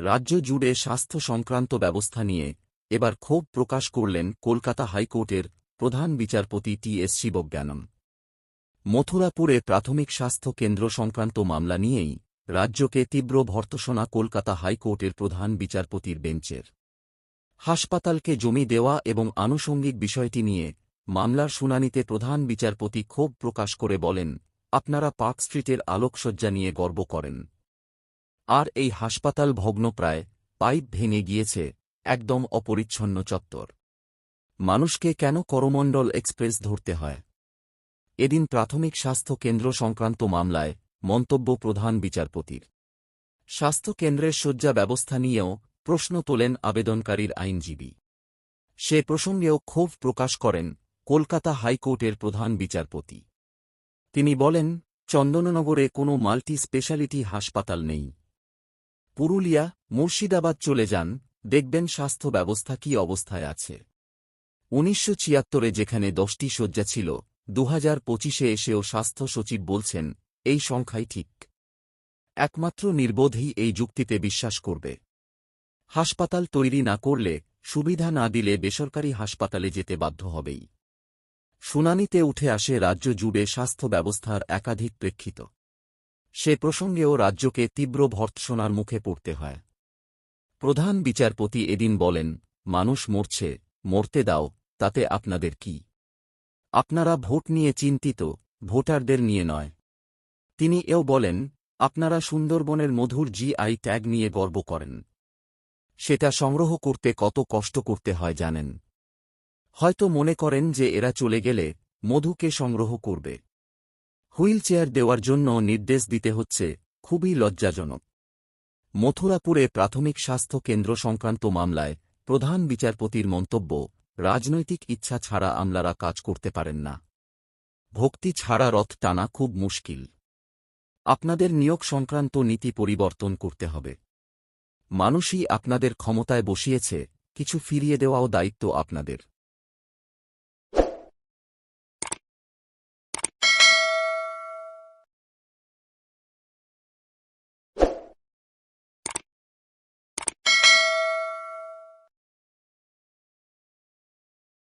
রাজ্য জুড়ে স্বাস্থ্য সংক্রান্ত ব্যবস্থা নিয়ে এবার ক্ষোভ প্রকাশ করলেন কলকাতা হাইকোর্টের প্রধান বিচারপতি টি এস শিবজ্ঞানম। মথুরাপুরে প্রাথমিক স্বাস্থ্য কেন্দ্র সংক্রান্ত মামলা নিয়েই রাজ্যকে তীব্র ভর্তসনা কলকাতা হাইকোর্টের প্রধান বিচারপতির বেঞ্চের। হাসপাতালকে জমি দেওয়া এবং আনুষঙ্গিক বিষয়টি নিয়ে মামলার শুনানিতে প্রধান বিচারপতি ক্ষোভ প্রকাশ করে বলেন, আপনারা পার্ক স্ট্রিটের আলোকসজ্জা নিয়ে গর্ব করেন। আর এই হাসপাতাল ভগ্নপ্রায় পাইপ ভেঙে গিয়েছে, একদম অপরিচ্ছন্ন চত্বর। মানুষকে কেন করমণ্ডল এক্সপ্রেস ধরতে হয়? এদিন প্রাথমিক স্বাস্থ্য কেন্দ্র সংক্রান্ত মামলায় মন্তব্য প্রধান বিচারপতির। স্বাস্থ্য কেন্দ্রের শয্যা ব্যবস্থা নিয়েও প্রশ্ন তোলেন আবেদনকারীর আইনজীবী। সে প্রসঙ্গেও ক্ষোভ প্রকাশ করেন কলকাতা হাইকোর্টের প্রধান বিচারপতি। তিনি বলেন, চন্দননগরে কোনো মাল্টি স্পেশালিটি হাসপাতাল নেই। পুরুলিয়া, মুর্শিদাবাদ চলে যান, দেখবেন স্বাস্থ্য ব্যবস্থা কী অবস্থায় আছে। উনিশশো ছিয়াত্তরে যেখানে দশটি শয্যা ছিল দু হাজার পঁচিশে এসেও স্বাস্থ্য সচিব বলছেন, এই সংখ্যাই ঠিক। একমাত্র নির্বোধই এই যুক্তিতে বিশ্বাস করবে। হাসপাতাল তৈরি না করলে, সুবিধা না দিলে বেসরকারি হাসপাতালে যেতে বাধ্য হবেই। শুনানিতে উঠে আসে রাজ্য জুড়ে স্বাস্থ্য ব্যবস্থার একাধিক প্রেক্ষিত। সে প্রসঙ্গেও রাজ্যকে তীব্র ভর্ৎসনার মুখে পড়তে হয়। প্রধান বিচারপতি এদিন বলেন, মানুষ মরছে, মরতে দাও, তাতে আপনাদের কি? আপনারা ভোট নিয়ে চিন্তিত, ভোটারদের নিয়ে নয়। তিনি এও বলেন, আপনারা সুন্দরবনের মধুর জিআই ট্যাগ নিয়ে গর্ব করেন। সেটা সংগ্রহ করতে কত কষ্ট করতে হয় জানেন। হয়তো মনে করেন যে এরা চলে গেলে মধুকে সংগ্রহ করবে। হুইল চেয়ার দেওয়ার জন্য নির্দেশ দিতে হচ্ছে, খুবই লজ্জাজনক। মথুরাপুরে প্রাথমিক স্বাস্থ্য কেন্দ্র সংক্রান্ত মামলায় প্রধান বিচারপতির মন্তব্য, রাজনৈতিক ইচ্ছা ছাড়া আমলারা কাজ করতে পারেন না। ভক্তি ছাড়া রথ টানা খুব মুশকিল। আপনাদের নিয়োগ সংক্রান্ত নীতি পরিবর্তন করতে হবে। মানুষই আপনাদের ক্ষমতায় বসিয়েছে, কিছু ফিরিয়ে দেওয়াও দায়িত্ব আপনাদের।